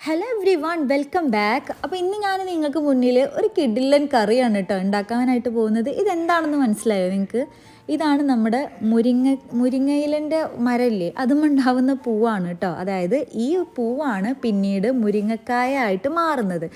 Hello everyone welcome back അപ്പോൾ ഇന്ന് ഞാൻ നിങ്ങൾക്ക് മുന്നിൽ ഒരു കിഡിലൻ കറിയാണ് കേട്ടോ ഉണ്ടാക്കാനായിട്ട് പോകുന്നത്. ഇതെന്താണെന്ന് മനസ്സിലായോ നിങ്ങൾക്ക് ഇതാണ് നമ്മുടെ മുരിങ്ങ മുരിങ്ങയിലന്റെ മരമില്ലേ അതും ഉണ്ടാവുന്ന പൂവാണ് കേട്ടോ. അതായത് ഈ പൂവാണ് പിന്നീട് മുരിങ്ങക്കായ ആയിട്ട് മാറുന്നത്.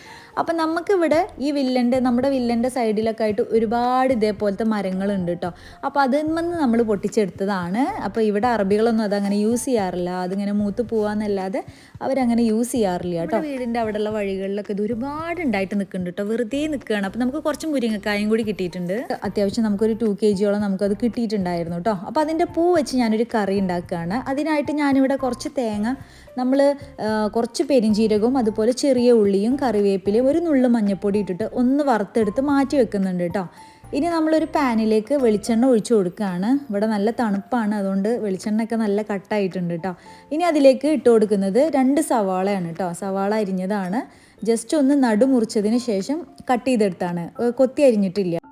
അപ്പം നമുക്കിവിടെ ഈ വില്ലന്റെ നമ്മുടെ വില്ലന്റെ സൈഡിലൊക്കെ ആയിട്ട് ഒരുപാട് ഇതേപോലത്തെ മരങ്ങളുണ്ട് കേട്ടോ. അപ്പോൾ അതിൽ നിന്ന് നമ്മൾ പൊട്ടിച്ചെടുത്തതാണ്. അപ്പോൾ ഇവിടെ അറബികളൊന്നും അതങ്ങനെ യൂസ് ചെയ്യാറില്ല. അതിങ്ങനെ മൂത്ത് പോവാന്നല്ലാതെ അവരങ്ങനെ യൂസ് ചെയ്യാറില്ല കേട്ടോ. വീടിന്റെ അവിടെയുള്ള വഴികളിലൊക്കെ ഇത് ഒരുപാട് ഉണ്ടായിട്ട് നിൽക്കുന്നുണ്ട് കേട്ടോ. വെറുതെ നിൽക്കുകയാണ്. അപ്പോൾ നമുക്ക് കുറച്ച് മുരിങ്ങക്കായും കൂടി കിട്ടിയിട്ടുണ്ട്. അത്യാവശ്യം നമുക്കൊരു ടു കെ ജിയോളം നമുക്കത് കിട്ടിയിട്ടുണ്ടായിരുന്നു കേട്ടോ അപ്പോൾ അതിന്റെ പൂ വെച്ച് ഞാനൊരു കറി ഉണ്ടാക്കുകയാണ്. അതിനായിട്ട് ഞാനിവിടെ കുറച്ച് തേങ്ങ നമ്മൾ കുറച്ച് പെരിഞ്ചീരകവും അതുപോലെ ചെറിയ ഉള്ളിയും കറിവേപ്പിലയും ഒരു നുള്ളു മഞ്ഞൾപ്പൊടി ഇട്ടിട്ട് ഒന്ന് വറുത്തെടുത്ത് മാറ്റി വെക്കുന്നുണ്ട് കേട്ടോ ഇനി നമ്മളൊരു പാനിലേക്ക് വെളിച്ചെണ്ണ ഒഴിച്ചു കൊടുക്കുകയാണ്. ഇവിടെ നല്ല തണുപ്പാണ് അതുകൊണ്ട് വെളിച്ചെണ്ണയൊക്കെ നല്ല കട്ടായിട്ടുണ്ട് കേട്ടോ ഇനി അതിലേക്ക് ഇട്ട് കൊടുക്കുന്നത് രണ്ട് സവാളയാണ് കേട്ടോ സവാള അരിഞ്ഞതാണ്. ജസ്റ്റ് ഒന്ന് നടുമുറിച്ചതിന് ശേഷം കട്ട് ചെയ്തെടുത്താണ്. കൊത്തി അരിഞ്ഞിട്ടില്ല.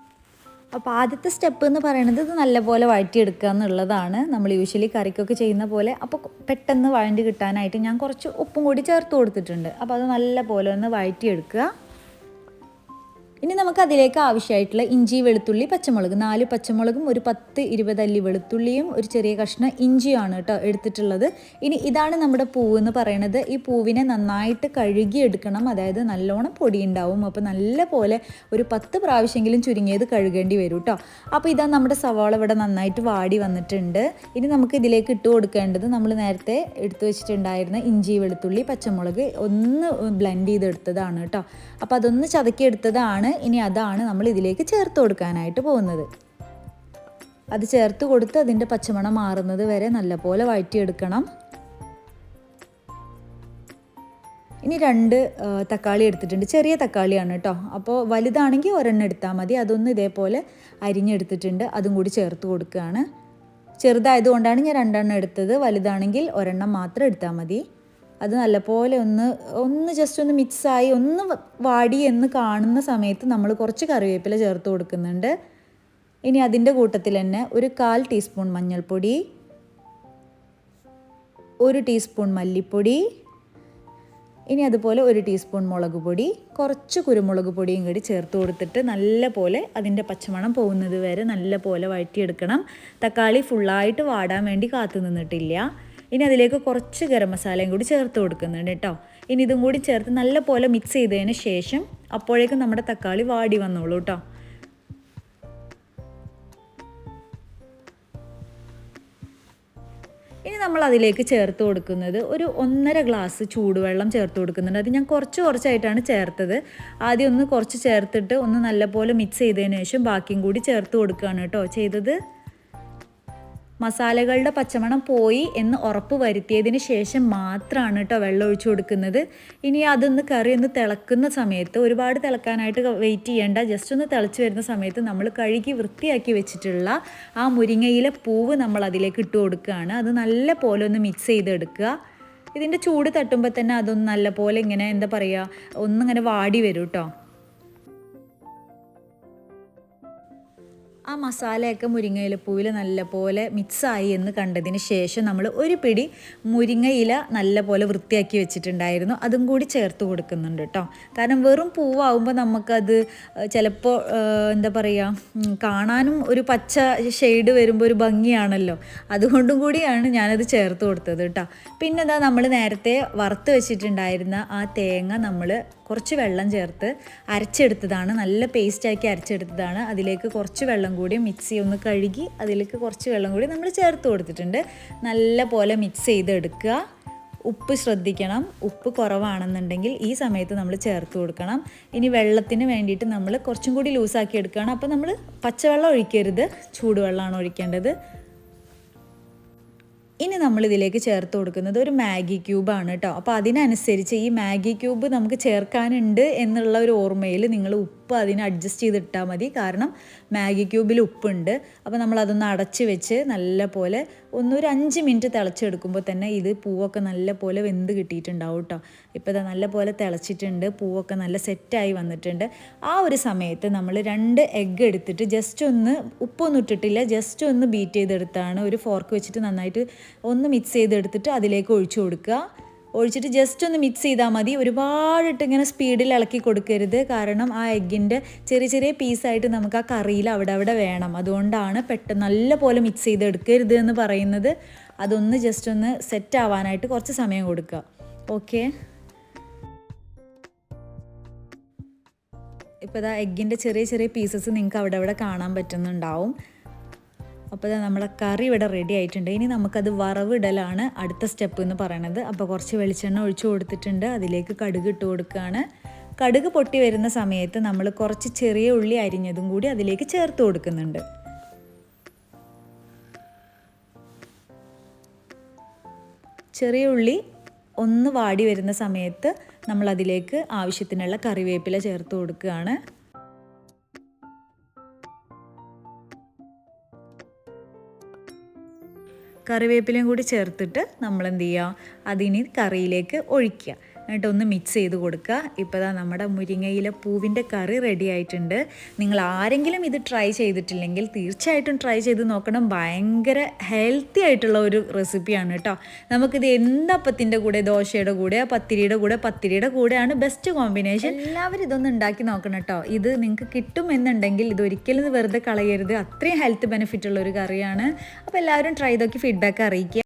അപ്പോൾ ആദ്യത്തെ സ്റ്റെപ്പ് എന്ന് പറയുന്നത് ഇത് നല്ലപോലെ വഴറ്റിയെടുക്കുക എന്നുള്ളതാണ്. നമ്മൾ യൂഷ്വലി കറിക്കൊക്കെ ചെയ്യുന്ന പോലെ. അപ്പോൾ പെട്ടെന്ന് വഴണ്ടി കിട്ടാനായിട്ട് ഞാൻ കുറച്ച് ഉപ്പും കൂടി ചേർത്ത് കൊടുത്തിട്ടുണ്ട്. അപ്പോൾ അത് നല്ലപോലെ ഒന്ന് വഴറ്റിയെടുക്കുക. ഇനി നമുക്ക് അതിലേക്ക് ആവശ്യമായിട്ടുള്ള ഇഞ്ചി വെളുത്തുള്ളി പച്ചമുളക്. നാല് പച്ചമുളകും ഒരു പത്ത് ഇരുപത് അല്ലി വെളുത്തുള്ളിയും ഒരു ചെറിയ കഷ്ണം ഇഞ്ചിയാണ് കേട്ടോ എടുത്തിട്ടുള്ളത്. ഇനി ഇതാണ് നമ്മുടെ പൂവ് എന്ന് പറയുന്നത്. ഈ പൂവിനെ നന്നായിട്ട് കഴുകി എടുക്കണം. അതായത് നല്ലോണം പൊടി ഉണ്ടാവും. അപ്പോൾ നല്ല പോലെ ഒരു പത്ത് പ്രാവശ്യമെങ്കിലും ചുരുങ്ങിയത് കഴുകേണ്ടി വരും കേട്ടോ. അപ്പോൾ ഇതാ നമ്മുടെ സവാള ഇവിടെ നന്നായിട്ട് വാടി വന്നിട്ടുണ്ട്. ഇനി നമുക്ക് ഇതിലേക്ക് ഇട്ട് കൊടുക്കേണ്ടത് നമ്മൾ നേരത്തെ എടുത്തു വെച്ചിട്ടുണ്ടായിരുന്ന ഇഞ്ചി വെളുത്തുള്ളി പച്ചമുളക് ഒന്ന് ബ്ലെൻഡ് ചെയ്തെടുത്തതാണ് കേട്ടോ. അപ്പോൾ അതൊന്ന് ചതക്കിയെടുത്തതാണ്. ഇനി അതാണ് നമ്മൾ ഇതിലേക്ക് ചേർത്ത് കൊടുക്കാനായിട്ട് പോകുന്നത്. അത് ചേർത്ത് കൊടുത്ത് അതിന്റെ പച്ചമണം മാറുന്നത് വരെ നല്ലപോലെ വഴറ്റിയെടുക്കണം. ഇനി രണ്ട് തക്കാളി എടുത്തിട്ടുണ്ട്. ചെറിയ തക്കാളിയാണ് കേട്ടോ. അപ്പോൾ വലുതാണെങ്കിൽ ഒരെണ്ണം എടുത്താൽ മതി. അതൊന്ന് ഇതേപോലെ അരിഞ്ഞെടുത്തിട്ടുണ്ട്. അതും കൂടി ചേർത്ത് കൊടുക്കുകയാണ്. ചെറുതായതുകൊണ്ടാണ് ഞാൻ രണ്ടെണ്ണം എടുത്തത്. വലുതാണെങ്കിൽ ഒരെണ്ണം മാത്രം എടുത്താൽ മതി. അത് നല്ലപോലെ ഒന്ന് ഒന്ന് ജസ്റ്റ് ഒന്ന് മിക്സായി ഒന്ന് വാടി എന്ന് കാണുന്ന സമയത്ത് നമ്മൾ കുറച്ച് കറിവേപ്പില ചേർത്ത് കൊടുക്കുന്നുണ്ട്. ഇനി അതിന്റെ കൂട്ടത്തിൽ തന്നെ ഒരു കാൽ ടീസ്പൂൺ മഞ്ഞൾപ്പൊടി ഒരു ടീസ്പൂൺ മല്ലിപ്പൊടി ഇനി അതുപോലെ ഒരു ടീസ്പൂൺ മുളക് പൊടി കുറച്ച് കുരുമുളക് പൊടിയും കൂടി ചേർത്ത് കൊടുത്തിട്ട് നല്ല പോലെ അതിന്റെ പച്ചമണം പോകുന്നത് വരെ നല്ല പോലെ വഴറ്റിയെടുക്കണം. തക്കാളി ഫുള്ളായിട്ട് വാടാൻ വേണ്ടി കാത്തു നിന്നിട്ടില്ല. ഇനി അതിലേക്ക് കുറച്ച് ഗരം മസാലയും കൂടി ചേർത്ത് കൊടുക്കുന്നുണ്ട് കേട്ടോ. ഇനി ഇതും കൂടി ചേർത്ത് നല്ല പോലെ മിക്സ് ചെയ്തതിന് ശേഷം അപ്പോഴേക്കും നമ്മുടെ തക്കാളി വാടി വന്നോളൂ കേട്ടോ. ഇനി നമ്മൾ അതിലേക്ക് ചേർത്ത് കൊടുക്കുന്നത് ഒരു ഒന്നര ഗ്ലാസ് ചൂടുവെള്ളം ചേർത്ത് കൊടുക്കുന്നുണ്ട്. അത് ഞാൻ കുറച്ച് കുറച്ചായിട്ടാണ് ചേർത്തത്. ആദ്യം ഒന്ന് കുറച്ച് ചേർത്തിട്ട് ഒന്ന് നല്ലപോലെ മിക്സ് ചെയ്തതിന് ശേഷം ബാക്കിയും കൂടി ചേർത്ത് കൊടുക്കുകയാണ് കേട്ടോ ചെയ്തത്. മസാലകളുടെ പച്ചമണം പോയി എന്ന് ഉറപ്പ് വരുത്തിയതിന് ശേഷം മാത്രമാണ് കേട്ടോ വെള്ളം ഒഴിച്ചു കൊടുക്കുന്നത്. ഇനി അതൊന്ന് കറി ഒന്ന് തിളക്കുന്ന സമയത്ത് ഒരുപാട് തിളക്കാനായിട്ട് വെയിറ്റ് ചെയ്യേണ്ട. ജസ്റ്റ് ഒന്ന് തിളച്ച് വരുന്ന സമയത്ത് നമ്മൾ കഴുകി വൃത്തിയാക്കി വെച്ചിട്ടുള്ള ആ മുരിങ്ങയിലെ പൂവ് നമ്മൾ അതിലേക്ക് ഇട്ട് കൊടുക്കുകയാണ്. അത് നല്ല പോലെ ഒന്ന് മിക്സ് ചെയ്തെടുക്കുക. ഇതിന്റെ ചൂട് തട്ടുമ്പോൾ തന്നെ അതൊന്ന് നല്ല പോലെ ഇങ്ങനെ എന്താ പറയുക ഒന്നിങ്ങനെ വാടി വരും കേട്ടോ ആ മസാലയൊക്കെ മുരിങ്ങയിലപ്പൂവിൽ നല്ലപോലെ മിക്സായി എന്ന് കണ്ടതിന് ശേഷം നമ്മൾ ഒരു പിടി മുരിങ്ങയില നല്ലപോലെ വൃത്തിയാക്കി വെച്ചിട്ടുണ്ടായിരുന്നു. അതും കൂടി ചേർത്ത് കൊടുക്കുന്നുണ്ട് കേട്ടോ കാരണം വെറും പൂവാകുമ്പോൾ നമുക്കത് ചിലപ്പോൾ എന്താ പറയുക കാണാനും ഒരു പച്ച ഷെയ്ഡ് വരുമ്പോൾ ഒരു ഭംഗിയാണല്ലോ. അതുകൊണ്ടും കൂടിയാണ് ഞാനത് ചേർത്ത് കൊടുത്തത് കേട്ടോ പിന്നെ എന്താ നമ്മൾ നേരത്തെ വറുത്ത് വെച്ചിട്ടുണ്ടായിരുന്ന ആ തേങ്ങ നമ്മൾ കുറച്ച് വെള്ളം ചേർത്ത് അരച്ചെടുത്തതാണ്. നല്ല പേസ്റ്റാക്കി അരച്ചെടുത്തതാണ്. അതിലേക്ക് കുറച്ച് വെള്ളം കൂടി മിക്സി ഒന്ന് കഴുകി അതിലേക്ക് കുറച്ച് വെള്ളം കൂടി നമ്മൾ ചേർത്ത് കൊടുത്തിട്ടുണ്ട്. നല്ല പോലെ മിക്സ് ചെയ്തെടുക്കുക. ഉപ്പ് ശ്രദ്ധിക്കണം. ഉപ്പ് കുറവാണെന്നുണ്ടെങ്കിൽ ഈ സമയത്ത് നമ്മൾ ചേർത്ത് കൊടുക്കണം. ഇനി വെള്ളത്തിന് വേണ്ടിയിട്ട് നമ്മൾ കുറച്ചും കൂടി ലൂസാക്കി എടുക്കുകയാണ്. അപ്പോൾ നമ്മൾ പച്ചവെള്ളം ഒഴിക്കരുത്. ചൂടുവെള്ളമാണ് ഒഴിക്കേണ്ടത്. ഇനി നമ്മൾ ഇതിലേക്ക് ചേർത്ത് കൊടുക്കുന്നത് ഒരു മാഗി ക്യൂബാണ് കേട്ടോ. അപ്പോൾ അതിനനുസരിച്ച് ഈ മാഗി ക്യൂബ് നമുക്ക് ചേർക്കാനുണ്ട് എന്നുള്ള ഒരു ഓർമ്മയിൽ നിങ്ങൾ ഉപ്പ് ഉപ്പ് അതിന് അഡ്ജസ്റ്റ് ചെയ്തിട്ടാൽ മതി. കാരണം മാഗി ക്യൂബിൽ ഉപ്പുണ്ട്. അപ്പോൾ നമ്മൾ അതൊന്ന് അടച്ച് വെച്ച് നല്ല പോലെ ഒന്നൊരു അഞ്ച് മിനിറ്റ് തിളച്ചെടുക്കുമ്പോൾ തന്നെ ഇത് പൂവൊക്കെ നല്ല പോലെ വെന്ത് കിട്ടിയിട്ടുണ്ടാവും കേട്ടോ ഇപ്പോൾ ഇതാ നല്ല പോലെ തിളച്ചിട്ടുണ്ട്. പൂവൊക്കെ നല്ല സെറ്റായി വന്നിട്ടുണ്ട്. ആ ഒരു സമയത്ത് നമ്മൾ രണ്ട് എഗ്ഗ് എടുത്തിട്ട് ജസ്റ്റ് ഒന്ന് ഉപ്പൊന്നും ഇട്ടിട്ടില്ല. ജസ്റ്റ് ഒന്ന് ബീറ്റ് ചെയ്തെടുത്താണ്. ഒരു ഫോർക്ക് വെച്ചിട്ട് നന്നായിട്ട് ഒന്ന് മിക്സ് ചെയ്തെടുത്തിട്ട് അതിലേക്ക് ഒഴിച്ചു കൊടുക്കുക. ഒഴിച്ചിട്ട് ജസ്റ്റ് ഒന്ന് മിക്സ് ചെയ്താൽ മതി. ഒരുപാടിട്ട് ഇങ്ങനെ സ്പീഡിൽ ഇളക്കി കൊടുക്കരുത്. കാരണം ആ എഗ്ഗിന്റെ ചെറിയ ചെറിയ പീസായിട്ട് നമുക്ക് ആ കറിയിൽ അവിടെ അവിടെ വേണം. അതുകൊണ്ടാണ് പെട്ടെന്ന് നല്ല പോലെ മിക്സ് ചെയ്ത് എടുക്കരുത് എന്ന് പറയുന്നത്. അതൊന്ന് ജസ്റ്റ് ഒന്ന് സെറ്റ് ആവാനായിട്ട് കുറച്ച് സമയം കൊടുക്കുക. ഓക്കെ ഇപ്പോൾ ഇതാ എഗ്ഗിന്റെ ചെറിയ ചെറിയ പീസസ് നിങ്ങൾക്ക് അവിടെ അവിടെ കാണാൻ പറ്റുന്നുണ്ടാവും. അപ്പോൾ നമ്മളെ കറി ഇവിടെ റെഡി ആയിട്ടുണ്ട്. ഇനി നമുക്കത് വറവിടലാണ് അടുത്ത സ്റ്റെപ്പ് എന്ന് പറയണത്. അപ്പോൾ കുറച്ച് വെളിച്ചെണ്ണ ഒഴിച്ചു കൊടുത്തിട്ടുണ്ട്. അതിലേക്ക് കടുക് ഇട്ട് കൊടുക്കുകയാണ് കടുക് പൊട്ടി വരുന്ന സമയത്ത് നമ്മൾ കുറച്ച് ചെറിയ ഉള്ളി അരിഞ്ഞതും കൂടി അതിലേക്ക് ചേർത്ത് കൊടുക്കുന്നുണ്ട്. ചെറിയ ഉള്ളി ഒന്ന് വാടി വരുന്ന സമയത്ത് നമ്മൾ അതിലേക്ക് ആവശ്യത്തിനുള്ള കറിവേപ്പില ചേർത്ത് കൊടുക്കുകയാണ്. കറിവേപ്പിലയും കൂടി ചേർത്തിട്ട് നമ്മൾ എന്ത് ചെയ്യുക? അതിനി കറിയിലേക്ക് ഒഴിക്കുക. എന്നിട്ട് ഒന്ന് മിക്സ് ചെയ്ത് കൊടുക്കുക. ഇപ്പോൾ ദാ നമ്മുടെ മുരിങ്ങയില പൂവിന്റെ കറി റെഡി ആയിട്ടുണ്ട്. നിങ്ങൾ ആരെങ്കിലും ഇത് ട്രൈ ചെയ്തിട്ടില്ലെങ്കിൽ തീർച്ചയായിട്ടും ട്രൈ ചെയ്ത് നോക്കണം. ഭയങ്കര ഹെൽത്തി ആയിട്ടുള്ള ഒരു റെസിപ്പിയാണ് കേട്ടോ. നമുക്കിത് എന്തപ്പത്തിന്റെ കൂടെ? ദോശയുടെ കൂടെ പത്തിരിയുടെ കൂടെ പത്തിരിയുടെ കൂടെയാണ് ബെസ്റ്റ് കോമ്പിനേഷൻ എല്ലാവരും ഇതൊന്ന് ഉണ്ടാക്കി നോക്കണം കേട്ടോ. ഇത് നിങ്ങൾക്ക് കിട്ടും എന്നുണ്ടെങ്കിൽ ഇത് ഒരിക്കലും വെറുതെ കളയരുത്. അത്രയും ഹെൽത്ത് ബെനിഫിറ്റ് ഉള്ള ഒരു കറിയാണ്. അപ്പോൾ എല്ലാവരും ട്രൈ ചെയ്തൊക്കെ ഫീഡ്ബാക്ക് അറിയിക്കുക.